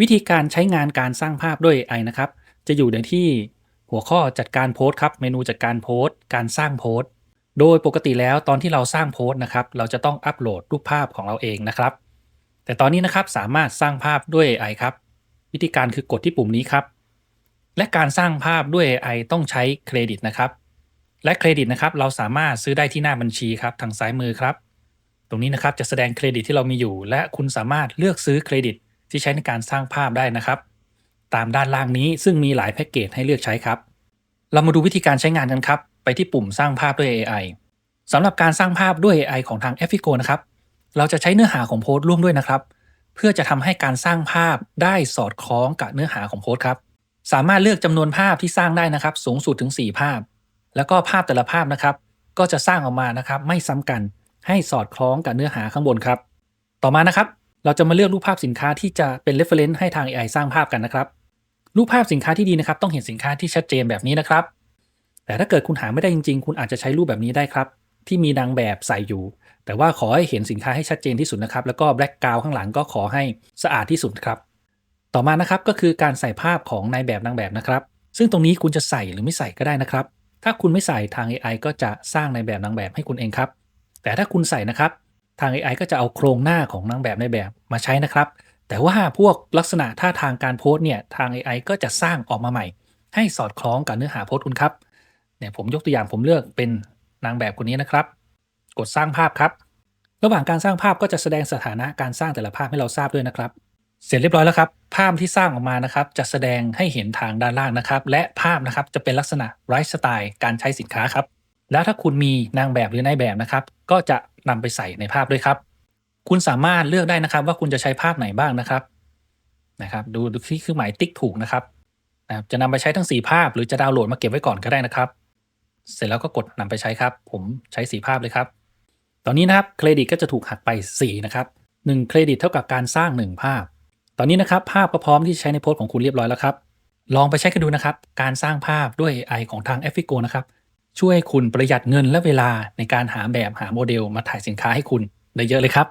วิธีการใช้งานการสร้างภาพด้วย AI นะครับ จะอยู่ในที่หัวข้อจัดการโพสต์ครับ เมนูจัดการโพสต์ การสร้างโพสต์ โดยปกติแล้วตอนที่เราสร้างโพสต์นะครับ เราจะต้องอัปโหลดรูปภาพของเราเองนะครับ แต่ตอนนี้นะครับสามารถสร้างภาพด้วย AI ครับ วิธีการคือกดที่ปุ่มนี้ครับ และการสร้างภาพด้วย AI ต้องใช้เครดิตนะครับ และเครดิตนะครับเราสามารถซื้อได้ที่หน้าบัญชีครับทางซ้ายมือครับ ตรงนี้นะครับจะแสดงเครดิตที่เรามีอยู่ และคุณสามารถเลือกซื้อเครดิต ที่ใช้ในการสร้างภาพได้นะครับ ตามด้านล่างนี้ซึ่งมีหลายแพ็กเกจให้เลือกใช้ครับ เรามาดูวิธีการใช้งานกันครับ ไปที่ปุ่มสร้างภาพด้วย AI สำหรับการสร้างภาพด้วย AI ของทาง e f f i c o นะครับ เราจะใช้เนื้อหาของโพสต์ร่วมด้วยนะครับ เพื่อจะทำให้การสร้างภาพได้สอดคล้องกับเนื้อหาของโพสต์ครับ สามารถเลือกจำนวนภาพที่สร้างได้นะครับ สูงสุดถึง 4 ภาพ แล้วก็ภาพแต่ละภาพนะครับ ก็จะสร้างออกมานะครับ ไม่ซ้ำกัน ให้สอดคล้องกับเนื้อหาข้างบนครับ ต่อมานะครับ เราจะมาเลือกรูปภาพสินค้าที่จะเป็น reference ให้ทาง AI สร้างภาพกันนะครับ รูปภาพสินค้าที่ดีนะครับ ต้องเห็นสินค้าที่ชัดเจนแบบนี้นะครับ แต่ถ้าเกิดคุณหาไม่ได้จริงๆ คุณอาจจะใช้รูปแบบนี้ได้ครับ ที่มีนางแบบใส่อยู่ แต่ว่าขอให้เห็นสินค้าให้ชัดเจนที่สุดนะครับ แล้วก็แบล็กกราวข้างหลังก็ขอให้สะอาดที่สุดครับ ต่อมานะครับก็คือการใส่ภาพของนายแบบนางแบบนะครับ ซึ่งตรงนี้คุณจะใส่หรือไม่ใส่ก็ได้นะครับ ถ้าคุณไม่ใส่ทาง AI ก็จะสร้างนายแบบนางแบบให้คุณเองครับ แต่ถ้าคุณใส่นะครับ ทาง AI ก็จะเอาโครงหน้าของนางแบบในแบบมาใช้นะครับ แต่ว่าพวกลักษณะท่าทางการโพสเนี่ยทาง AI ก็จะสร้างออกมาใหม่ ให้สอดคล้องกับเนื้อหาโพสคุณครับเนี่ยผมยกตัวอย่างผมเลือกเป็นนางแบบคนนี้นะครับ กดสร้างภาพครับ ระหว่างการสร้างภาพก็จะแสดงสถานะการสร้างแต่ละภาพให้เราทราบด้วยนะครับ เสร็จเรียบร้อยแล้วครับ ภาพที่สร้างออกมานะครับ จะแสดงให้เห็นทางด้านล่างนะครับ และภาพนะครับจะเป็นลักษณะไลฟ์สไตล์การใช้สินค้าครับ แล้วถ้าคุณมีนางแบบหรือนายแบบนะครับ ก็จะ นำไปใส่ในภาพด้วยครับ คุณสามารถเลือกได้นะครับ ว่าคุณจะใช้ภาพไหนบ้างนะครับนะครับดูดูที่เครื่องหมายติ๊กถูกนะครับนะครับจะนำไปใช้ทั้ง 4 ภาพ หรือจะดาวน์โหลดมาเก็บไว้ก่อนก็ได้นะครับ เสร็จแล้วก็กดนำไปใช้ครับ ผมใช้ 4 ภาพเลยครับ ตอนนี้นะครับเครดิตก็จะถูกหักไป 4 นะครับ1เครดิตเท่ากับการสร้าง 1 ภาพ ตอนนี้นะครับภาพก็พร้อมที่จะใช้ในโพสต์ของคุณเรียบร้อยแล้วครับ ลองไปใช้กันดูนะครับ การสร้างภาพด้วย AI ของทาง e f f i c o นะครับ ช่วยคุณประหยัดเงินและเวลาในการหาแบบหาโมเดลมาถ่ายสินค้าให้คุณได้เยอะเลยครับ